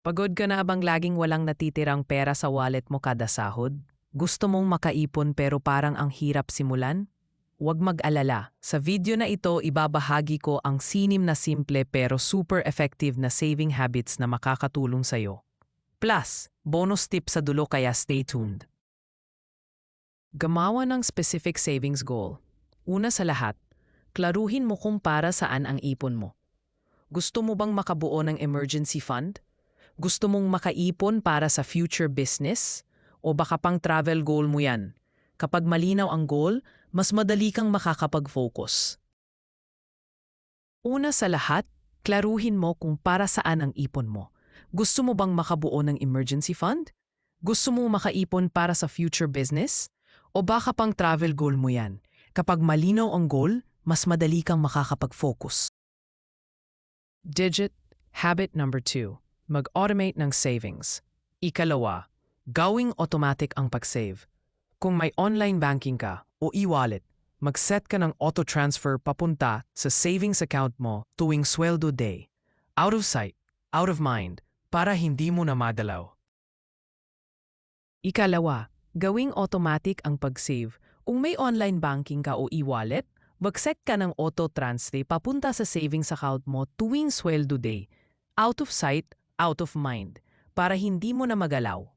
Pagod ka na bang laging walang natitirang pera sa wallet mo kada sahod? Gusto mong makaipon pero parang ang hirap simulan? Huwag mag-alala. Sa video na ito, ibabahagi ko ang sinim na simple pero super effective na saving habits na makakatulong sa'yo. Plus, bonus tip sa dulo kaya stay tuned. Gamawa ng specific savings goal. Una sa lahat, klaruhin mo kung para saan ang ipon mo. Gusto mo bang makabuo ng emergency fund? Gusto mong makaipon para sa future business? O baka pang travel goal mo yan? Kapag malinaw ang goal, mas madali kang makakapag-focus. Una sa lahat, klaruhin mo kung para saan ang ipon mo. Gusto mo bang makabuo ng emergency fund? Gusto mo makaipon para sa future business? O baka pang travel goal mo yan? Kapag malinaw ang goal, mas madali kang makakapag-focus. Digit Habit number 2 mag-automate ng savings. Ikalawa, gawing automatic ang pag-save. Kung may online banking ka o e-wallet, mag-set ka ng auto-transfer papunta sa savings account mo tuwing sweldo day. Out of sight, out of mind, para hindi mo na madalaw. Ikalawa, gawing automatic ang pag-save. Kung may online banking ka o e-wallet, mag-set ka ng auto-transfer papunta sa savings account mo tuwing sweldo day. Out of sight, out of mind para hindi mo na magalaw.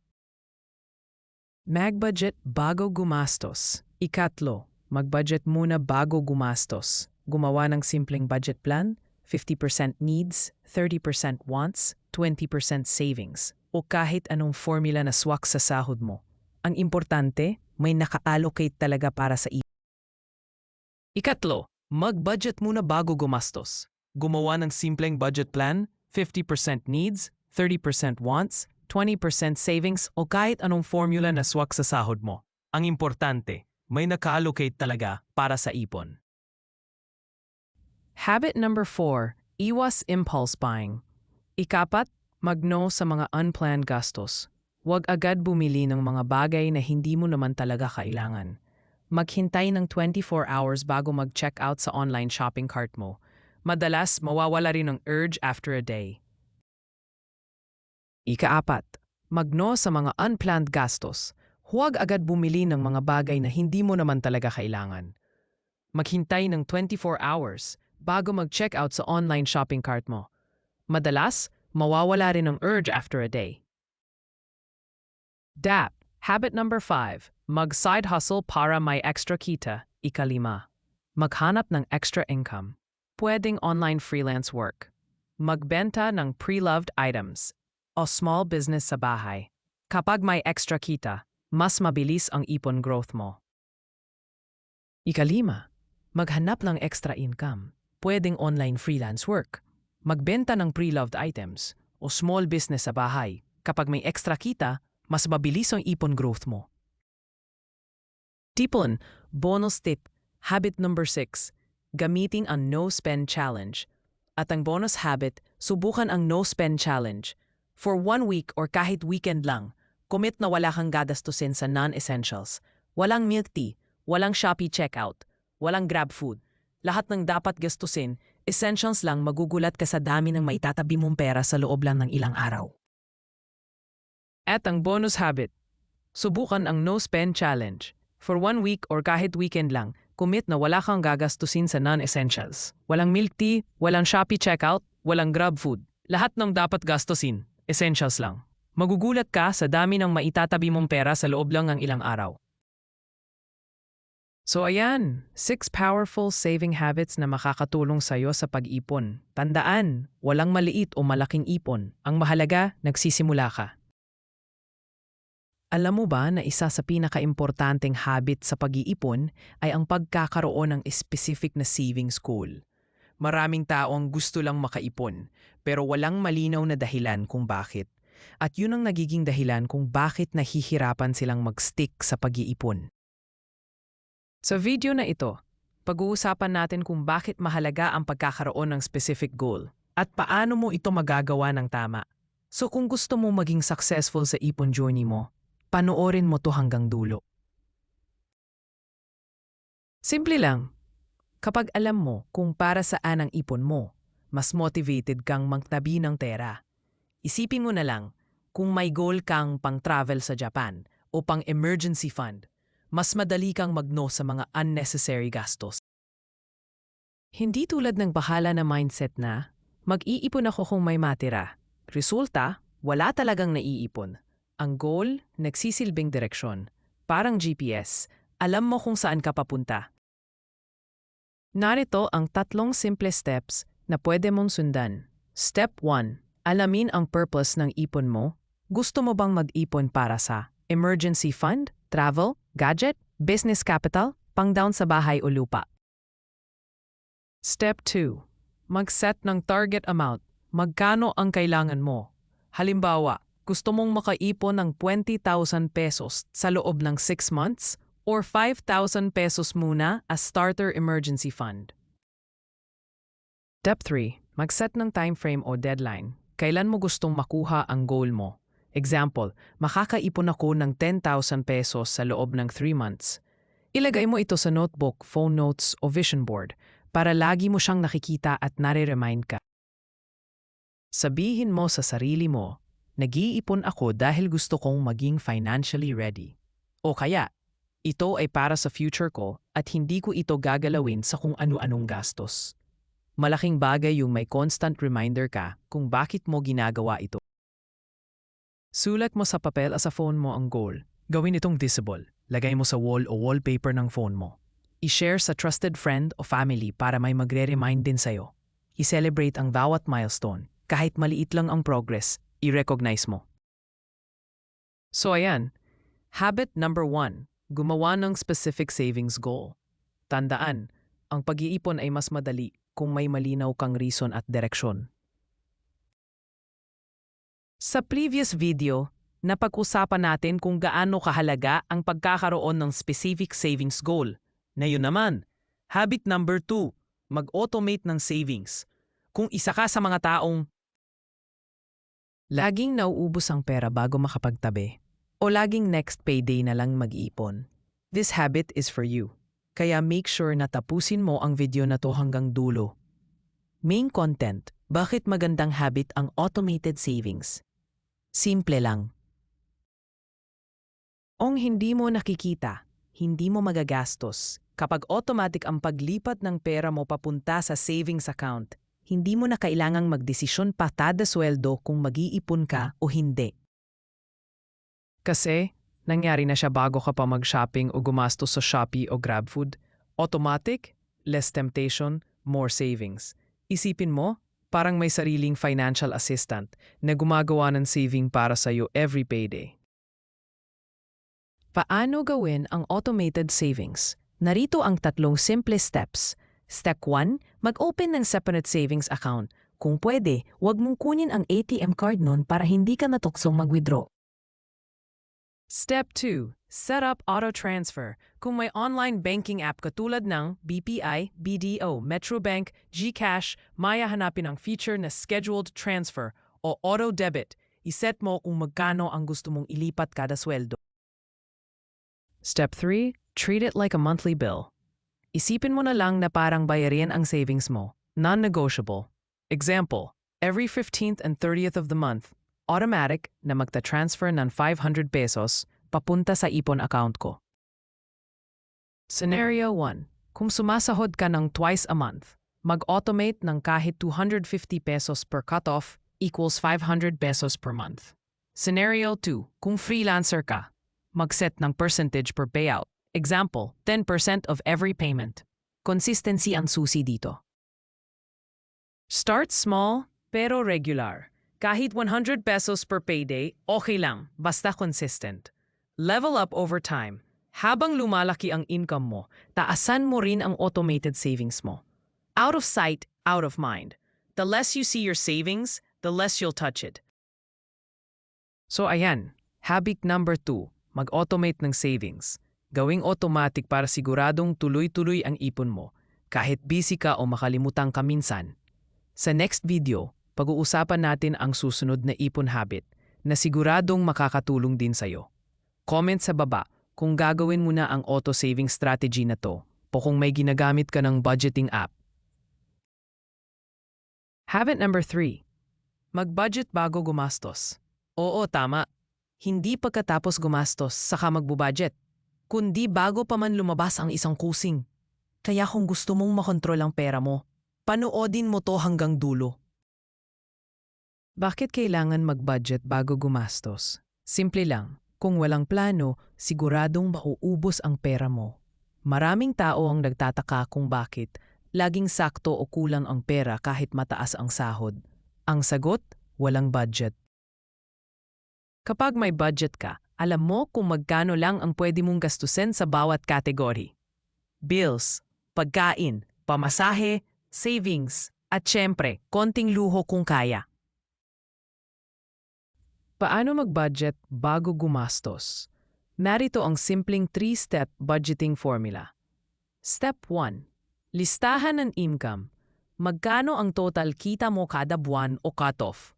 Mag-budget bago gumastos. Ikatlo, mag-budget muna bago gumastos. Gumawa ng simpleng budget plan, 50% needs, 30% wants, 20% savings, o kahit anong formula na swak sa sahod mo. Ang importante, may naka-allocate talaga para sa ipon. Ikatlo, mag-budget muna bago gumastos. Gumawa ng simpleng budget plan, 50% needs, 30% wants, 20% savings o kahit anong formula na swak sa sahod mo. Ang importante, may naka-allocate talaga para sa ipon. Habit number 4, iwas impulse buying. Ikapat, magno sa mga unplanned gastos. Huwag agad bumili ng mga bagay na hindi mo naman talaga kailangan. Maghintay ng 24 hours bago mag-check out sa online shopping cart mo. Madalas, mawawala rin ng urge after a day. Ikaapat, magno sa mga unplanned gastos. Huwag agad bumili ng mga bagay na hindi mo naman talaga kailangan. Maghintay ng 24 hours bago mag-check out sa online shopping cart mo. Madalas, mawawala rin ng urge after a day. DAP, habit number 5, mag-side hustle para may extra kita, ikalima. Maghanap ng extra income. Pwedeng online freelance work. Magbenta ng pre-loved items o small business sa bahay. Kapag may extra kita, mas mabilis ang ipon growth mo. Ikalima, maghanap ng extra income. Pwedeng online freelance work. Magbenta ng pre-loved items o small business sa bahay. Kapag may extra kita, mas mabilis ang ipon growth mo. Tipon, bonus tip, habit number 6, gamitin ang no-spend challenge. At ang bonus habit, subukan ang no-spend challenge. For one week or kahit weekend lang, commit na wala kang gagastusin sa non-essentials. Walang milk tea, walang Shopee checkout, walang grab food. Lahat ng dapat gastusin, essentials lang magugulat ka sa dami ng maitatabi mong pera sa loob lang ng ilang araw. At ang bonus habit, subukan ang no-spend challenge. For one week or kahit weekend lang, commit na wala kang gagastusin sa non-essentials. Walang milk tea, walang Shopee checkout, walang grab food. Lahat ng dapat gastusin, essentials lang. Magugulat ka sa dami ng maitatabi mong pera sa loob lang ng ilang araw. So ayan, six powerful saving habits na makakatulong sa iyo sa pag-ipon. Tandaan, walang maliit o malaking ipon. Ang mahalaga, nagsisimula ka. Alam mo ba na isa sa pinakaimportanteng habit sa pag-iipon ay ang pagkakaroon ng specific na savings goal? Maraming tao ang gusto lang makaipon, pero walang malinaw na dahilan kung bakit. At yun ang nagiging dahilan kung bakit nahihirapan silang mag-stick sa pag-iipon. Sa video na ito, pag-uusapan natin kung bakit mahalaga ang pagkakaroon ng specific goal at paano mo ito magagawa ng tama. So kung gusto mo maging successful sa ipon journey mo, panoorin mo to hanggang dulo. Simple lang. Kapag alam mo kung para saan ang ipon mo, mas motivated kang magtabi ng pera. Isipin mo na lang, kung may goal kang pang-travel sa Japan o pang-emergency fund, mas madali kang mag-no sa mga unnecessary gastos. Hindi tulad ng bahala na mindset na, mag-iipon ako kung may matira. Resulta, wala talagang naiipon. Ang goal, nagsisilbing direksyon. Parang GPS, alam mo kung saan ka papunta. Narito ang tatlong simple steps na pwede mong sundan. Step 1. Alamin ang purpose ng ipon mo. Gusto mo bang mag-ipon para sa emergency fund, travel, gadget, business capital, pang-down sa bahay o lupa? Step 2. Mag-set ng target amount. Magkano ang kailangan mo? Halimbawa, gusto mong makaipon ng 20,000 pesos sa loob ng 6 months or 5,000 pesos muna as starter emergency fund. Step 3. Mag-set ng time frame o deadline. Kailan mo gustong makuha ang goal mo? Example, makakaipon ako ng 10,000 pesos sa loob ng 3 months. Ilagay mo ito sa notebook, phone notes o vision board para lagi mo siyang nakikita at nare-remind ka. Sabihin mo sa sarili mo, nag-iipon ako dahil gusto kong maging financially ready. O kaya, ito ay para sa future ko at hindi ko ito gagalawin sa kung ano-anong gastos. Malaking bagay yung may constant reminder ka kung bakit mo ginagawa ito. Sulat mo sa papel at sa phone mo ang goal. Gawin itong visible. Lagay mo sa wall o wallpaper ng phone mo. I-share sa trusted friend o family para may magre-remind din sa'yo. I-celebrate ang bawat milestone. Kahit maliit lang ang progress, i-recognize mo. So ayan, habit number one, Gumawa ng specific savings goal. Tandaan, ang pag-iipon ay mas madali kung may malinaw kang reason at direksyon. Sa previous video, napag-usapan natin kung gaano kahalaga ang pagkakaroon ng specific savings goal. Ngayon naman, habit number 2, mag-automate ng savings. Kung isa ka sa mga taong laging nauubos ang pera bago makapagtabi, o laging next payday na lang mag-ipon. This habit is for you. Kaya make sure na tapusin mo ang video na to hanggang dulo. Main content, bakit magandang habit ang automated savings? Simple lang. Ong hindi mo nakikita, hindi mo magagastos. Kapag automatic ang paglipat ng pera mo papunta sa savings account, hindi mo na kailangang magdesisyon pa tada sweldo kung mag-iipon ka o hindi. Kasi, nangyari na siya bago ka pa mag-shopping o gumastos sa Shopee o GrabFood. Automatic, less temptation, more savings. Isipin mo, parang may sariling financial assistant na gumagawa ng saving para sa iyo every payday. Paano gawin ang automated savings? Narito ang tatlong simple steps. Step 1, mag-open ng separate savings account. Kung pwede, huwag mong kunin ang ATM card nun para hindi ka natuksong mag-withdraw. Step 2. Set up auto transfer. Kung may online banking app katulad ng BPI, BDO, Metrobank, GCash, maya hanapin ang feature na scheduled transfer o auto debit. Iset mo kung magkano ang gusto mong ilipat kada sweldo. Step 3. Treat it like a monthly bill. Isipin mo na lang na parang bayarin ang savings mo, non-negotiable. Example, every 15th and 30th of the month, automatic na magta-transfer ng 500 pesos papunta sa ipon account ko. Scenario 1. Kung sumasahod ka ng twice a month, mag-automate ng kahit 250 pesos per cutoff equals 500 pesos per month. Scenario 2. Kung freelancer ka, mag-set ng percentage per payout. Example, 10% of every payment. Consistency ang susi dito. Start small pero regular. Kahit 100 pesos per payday, okay lang, basta consistent. Level up over time. Habang lumalaki ang income mo, taasan mo rin ang automated savings mo. Out of sight, out of mind. The less you see your savings, the less you'll touch it. So ayan, habit number 2, mag-automate ng savings. Gawing automatic para siguradong tuloy-tuloy ang ipon mo, kahit busy ka o makalimutan ka minsan. Sa next video, pag-uusapan natin ang susunod na ipon habit na siguradong makakatulong din sa'yo. Comment sa baba kung gagawin mo na ang auto-saving strategy na to o kung may ginagamit ka ng budgeting app. Habit number 3. Mag-budget bago gumastos. Oo, tama. Hindi pagkatapos gumastos saka magbubudget, kundi bago pa man lumabas ang isang kusing. Kaya kung gusto mong makontrol ang pera mo, panoodin mo to hanggang dulo. Bakit kailangan mag-budget bago gumastos? Simple lang, kung walang plano, siguradong mauubos ang pera mo. Maraming tao ang nagtataka kung bakit laging sakto o kulang ang pera kahit mataas ang sahod. Ang sagot, walang budget. Kapag may budget ka, alam mo kung magkano lang ang pwede mong gastusin sa bawat kategory. Bills, pagkain, pamasahe, savings, at syempre, konting luho kung kaya. Paano mag-budget bago gumastos? Narito ang simpleng 3-step budgeting formula. Step 1. Listahan ng income. Magkano ang total kita mo kada buwan o cut-off?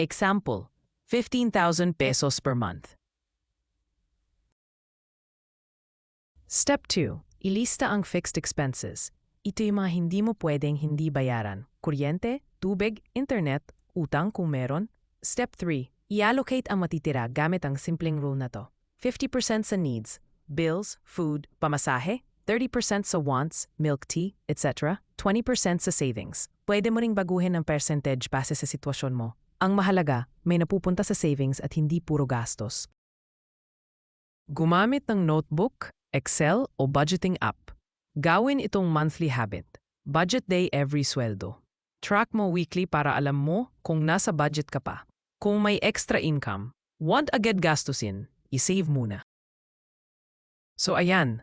Example, 15,000 pesos per month. Step 2. Ilista ang fixed expenses. Ito yung mga hindi mo pwedeng hindi bayaran. Kuryente, tubig, internet, utang kung meron. Step 3. I-allocate ang matitira gamit ang simpleng rule na to. 50% sa needs, bills, food, pamasahe, 30% sa wants, milk tea, etc., 20% sa savings. Pwede mo ring baguhin ang percentage base sa sitwasyon mo. Ang mahalaga, may napupunta sa savings at hindi puro gastos. Gumamit ng notebook, Excel o budgeting app. Gawin itong monthly habit. Budget day every sweldo. Track mo weekly para alam mo kung nasa budget ka pa. Kung may extra income, want agad gastusin, i-save muna. So ayan,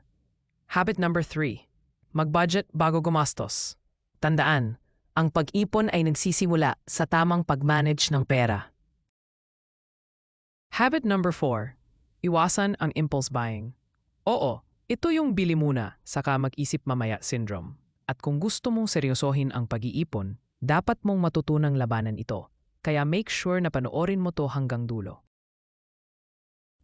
habit number 3. Mag-budget bago gumastos. Tandaan, ang pag-ipon ay nagsisimula sa tamang pag-manage ng pera. Habit number 4. Iwasan ang impulse buying. Oo, ito yung bili muna, saka mag-isip mamaya syndrome. At kung gusto mong seryosohin ang pag-iipon, dapat mong matutunang labanan ito. Kaya make sure na panoorin mo to hanggang dulo.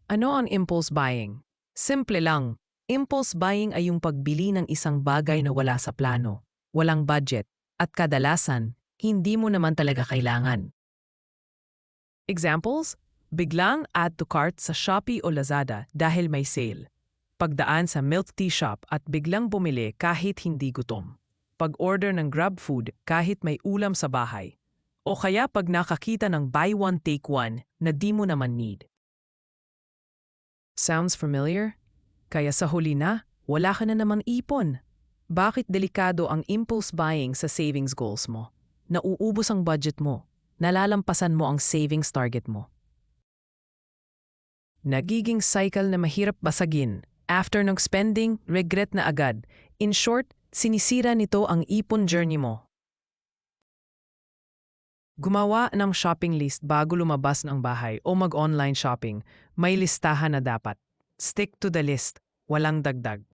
Ano ang impulse buying? Simple lang. Impulse buying ay yung pagbili ng isang bagay na wala sa plano, walang budget, at kadalasan, hindi mo naman talaga kailangan. Examples? Biglang add to cart sa Shopee o Lazada dahil may sale. Pagdaan sa milk tea shop at biglang bumili kahit hindi gutom. Pag-order ng grab food kahit may ulam sa bahay. O kaya pag nakakita ng buy one take one na di mo naman need. Sounds familiar? Kaya sa huli na, wala ka na namang ipon. Bakit delikado ang impulse buying sa savings goals mo? Nauubos ang budget mo. Nalalampasan mo ang savings target mo. Nagiging cycle na mahirap basagin. After ng spending, regret na agad. In short, sinisira nito ang ipon journey mo. Gumawa ng shopping list bago lumabas ng bahay o mag-online shopping. May listahan na dapat. Stick to the list. Walang dagdag.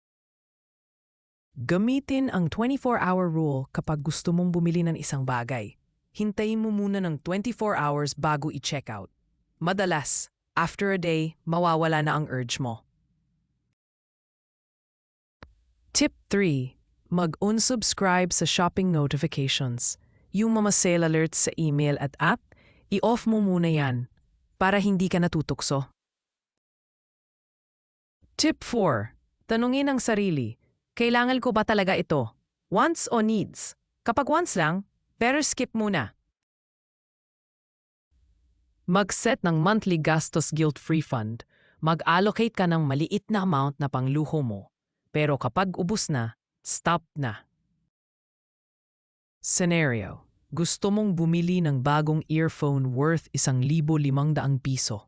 Gamitin ang 24-hour rule kapag gusto mong bumili ng isang bagay. Hintayin mo muna ng 24 hours bago i-check out. Madalas, after a day, mawawala na ang urge mo. Tip 3. Mag-unsubscribe sa shopping notifications. Yung mga sale alerts sa email at app, i-off mo muna yan para hindi ka natutukso. Tip 4. Tanungin ang sarili, kailangan ko ba talaga ito? Wants o needs? Kapag wants lang, better skip muna. Mag-set ng monthly gastos guilt-free fund. Mag-allocate ka ng maliit na amount na pangluho mo. Pero kapag ubus na, stop na. Scenario. Gusto mong bumili ng bagong earphone worth isang libo limang daang piso.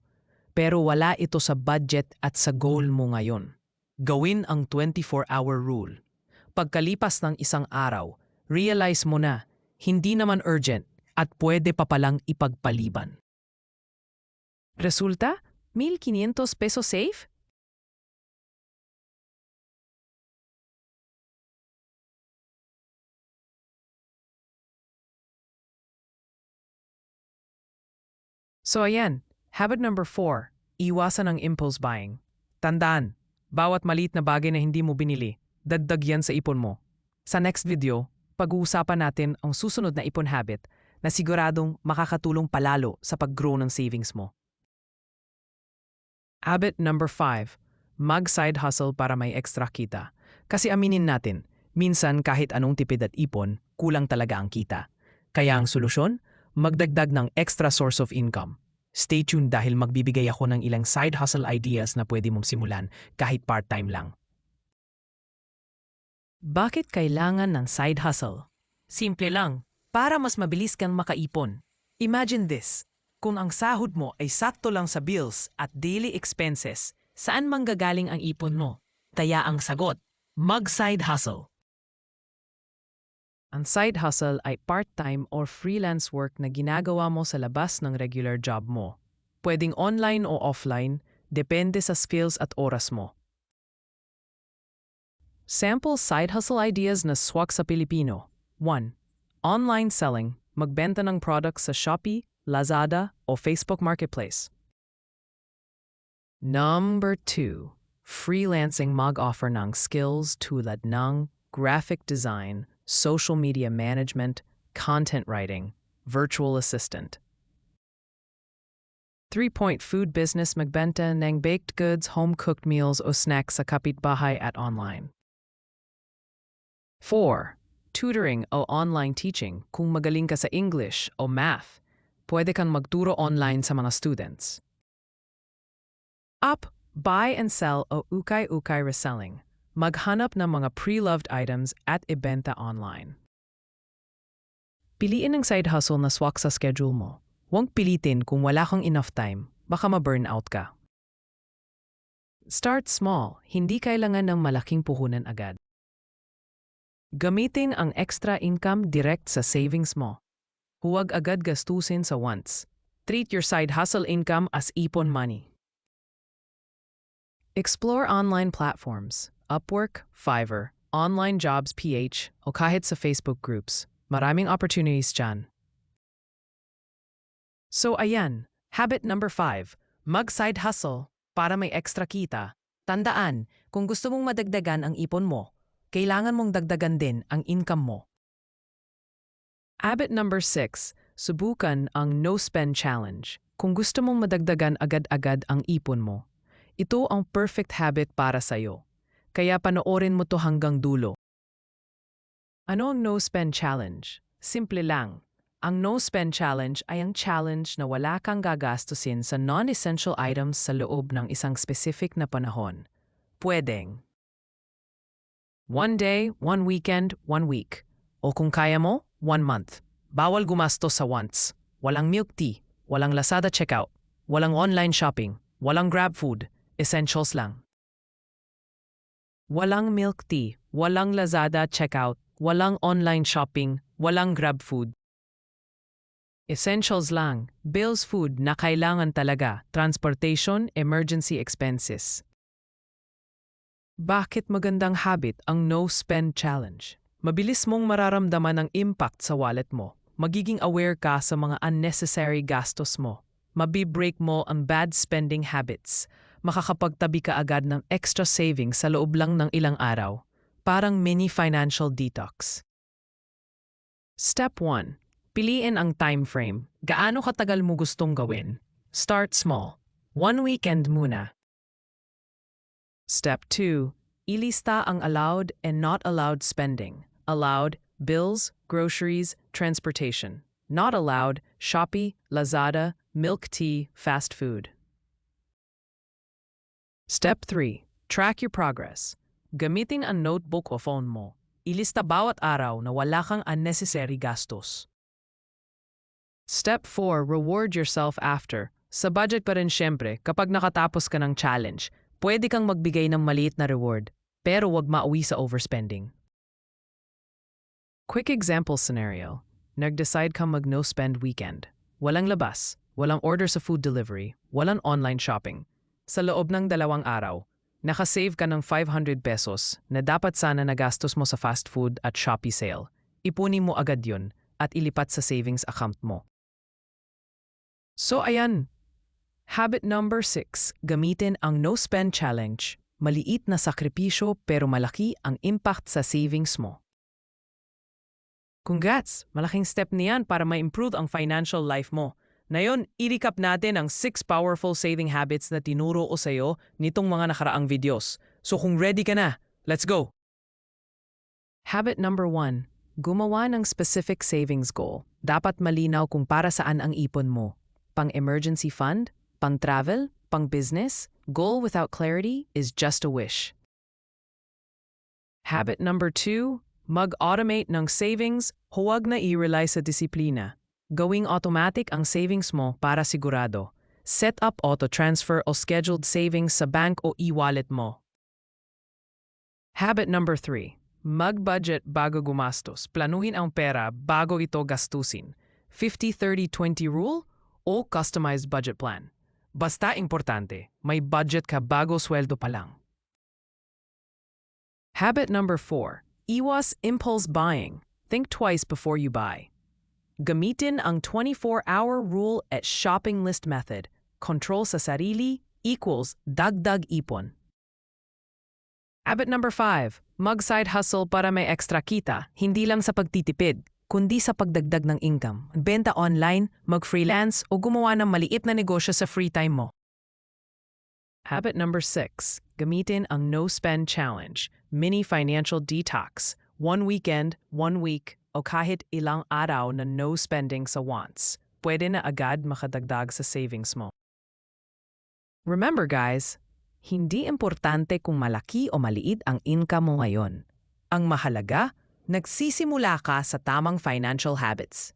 Pero wala ito sa budget at sa goal mo ngayon. Gawin ang 24-hour rule. Pagkalipas ng isang araw, realize mo na, hindi naman urgent at pwede pa palang ipagpaliban. Resulta? 1,500 pesos safe? So ayan, habit number 4, iwasan ang impulse buying. Tandaan, bawat maliit na bagay na hindi mo binili, dagdag yan sa ipon mo. Sa next video, pag-uusapan natin ang susunod na ipon habit na siguradong makakatulong palalo sa pag-grow ng savings mo. Habit number 5. Mag-side hustle para may extra kita. Kasi aminin natin, minsan kahit anong tipid at ipon, kulang talaga ang kita. Kaya ang solusyon? Magdagdag ng extra source of income. Stay tuned dahil magbibigay ako ng ilang side hustle ideas na pwede mong simulan kahit part-time lang. Bakit kailangan ng side hustle? Simple lang, para mas mabilis kang makaipon. Imagine this, kung ang sahod mo ay sakto lang sa bills at daily expenses, saan manggagaling ang ipon mo? Kaya ang sagot, mag-side hustle. Ang side hustle ay part-time or freelance work na ginagawa mo sa labas ng regular job mo. Pwedeng online o offline, depende sa skills at oras mo. Sample side hustle ideas na swak sa Pilipino. 1. Online selling, magbenta ng products sa Shopee, Lazada o Facebook Marketplace. Number 2. Freelancing mag-offer ng skills tulad ng graphic design, social media management, content writing, virtual assistant. 3-point food business magbenta ng baked goods, home-cooked meals o snacks sa kapitbahay at online. 4. Tutoring o online teaching kung magaling ka sa English o math. Pwede kang magturo online sa mga students. Up, buy and sell o ukay-ukay reselling maghanap ng mga pre-loved items at ibenta online. Piliin ang side hustle na swak sa schedule mo. Huwag pilitin kung wala kang enough time, baka ma-burnout ka. Start small, hindi kailangan ng malaking puhunan agad. Gamitin ang extra income direct sa savings mo. Huwag agad gastusin sa wants. Treat your side hustle income as ipon money. Explore online platforms. Upwork, Fiverr, Online Jobs PH, o kahit sa Facebook groups. Maraming opportunities dyan. So ayan, habit number 5, mag-side hustle para may extra kita. Tandaan, kung gusto mong madagdagan ang ipon mo, kailangan mong dagdagan din ang income mo. Habit number 6, subukan ang no-spend challenge. Kung gusto mong madagdagan agad-agad ang ipon mo, ito ang perfect habit para sa'yo. Kaya panoorin mo to hanggang dulo. Ano ang No Spend Challenge? Simple lang. Ang No Spend Challenge ay ang challenge na wala kang gagastusin sa non-essential items sa loob ng isang specific na panahon. Pwedeng. One day, one weekend, one week. O kung kaya mo, one month. Bawal gumastos sa wants. Walang milk tea, walang Lazada checkout, walang online shopping, walang grab food. Essentials lang. Walang milk tea, walang Lazada checkout, walang online shopping, walang grab food. Essentials lang, bills food na kailangan talaga, transportation, emergency expenses. Bakit magandang habit ang no-spend challenge? Mabilis mong mararamdaman ang impact sa wallet mo. Magiging aware ka sa mga unnecessary gastos mo. Mabibreak mo ang bad spending habits makakapagtabi ka agad ng extra savings sa loob lang ng ilang araw, parang mini financial detox. Step 1. Piliin ang time frame. Gaano katagal mo gustong gawin? Start small. One weekend muna. Step 2. Ilista ang allowed and not allowed spending. Allowed, bills, groceries, transportation. Not allowed, Shopee, Lazada, milk tea, fast food. Step 3. Track your progress. Gamitin ang notebook o phone mo. Ilista bawat araw na wala kang unnecessary gastos. Step 4. Reward yourself after. Sa budget pa rin syempre, kapag nakatapos ka ng challenge, pwede kang magbigay ng maliit na reward, pero wag mauwi sa overspending. Quick example scenario. Nag-decide kang mag-no-spend weekend. Walang labas, walang order sa food delivery, walang online shopping sa loob ng dalawang araw, nakasave ka ng 500 pesos na dapat sana nagastos mo sa fast food at Shopee sale. Ipunin mo agad yun at ilipat sa savings account mo. So ayan, habit number 6, gamitin ang no spend challenge. Maliit na sakripisyo pero malaki ang impact sa savings mo. Congrats! Malaking step niyan para ma-improve ang financial life mo. Ngayon, i-recap natin ang 6 powerful saving habits na tinuro ko sa'yo nitong mga nakaraang videos. So kung ready ka na, let's go! Habit number 1. Gumawa ng specific savings goal. Dapat malinaw kung para saan ang ipon mo. Pang-emergency fund? Pang-travel? Pang-business? Goal without clarity is just a wish. Habit number 2. Mag-automate ng savings, huwag na i-rely sa disiplina. Gawing automatic ang savings mo para sigurado. Set up auto-transfer o scheduled savings sa bank o e-wallet mo. Habit number 3. Mag-budget bago gumastos. Planuhin ang pera bago ito gastusin. 50-30-20 rule o customized budget plan. Basta importante, may budget ka bago sweldo pa lang. Habit number 4. Iwas impulse buying. Think twice before you buy. Gamitin ang 24-hour rule at shopping list method. Control sa sarili equals dagdag ipon. Habit number 5. Mag-side hustle para may extra kita, hindi lang sa pagtitipid, kundi sa pagdagdag ng income. Benta online, mag-freelance o gumawa ng maliit na negosyo sa free time mo. Habit number 6. Gamitin ang No Spend Challenge, mini financial detox, one weekend, one week, o kahit ilang araw na no spending sa wants. Pwede na agad makadagdag sa savings mo. Remember guys, hindi importante kung malaki o maliit ang income mo ngayon. Ang mahalaga, nagsisimula ka sa tamang financial habits.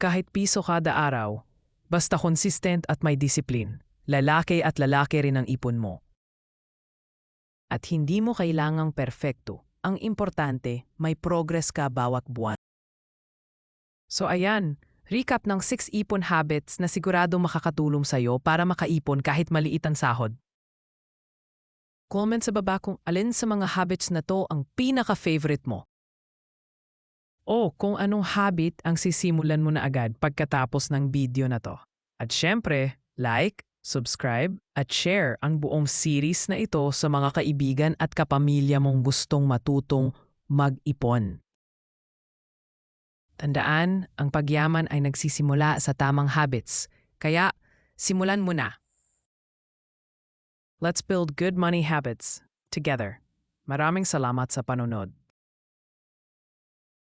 Kahit piso kada araw, basta consistent at may discipline, lalaki at lalaki rin ang ipon mo. At hindi mo kailangang perpekto. Ang importante, may progress ka bawat buwan. So ayan, recap ng 6 ipon habits na sigurado makakatulong sa'yo para makaipon kahit maliit ang sahod. Comment sa baba kung alin sa mga habits na to ang pinaka-favorite mo. O kung anong habit ang sisimulan mo na agad pagkatapos ng video na to. At syempre, like, subscribe, at share ang buong series na ito sa mga kaibigan at kapamilya mong gustong matutong mag-ipon. Tandaan, ang pagyaman ay nagsisimula sa tamang habits, kaya simulan mo na. Let's build good money habits together. Maraming salamat sa panunod.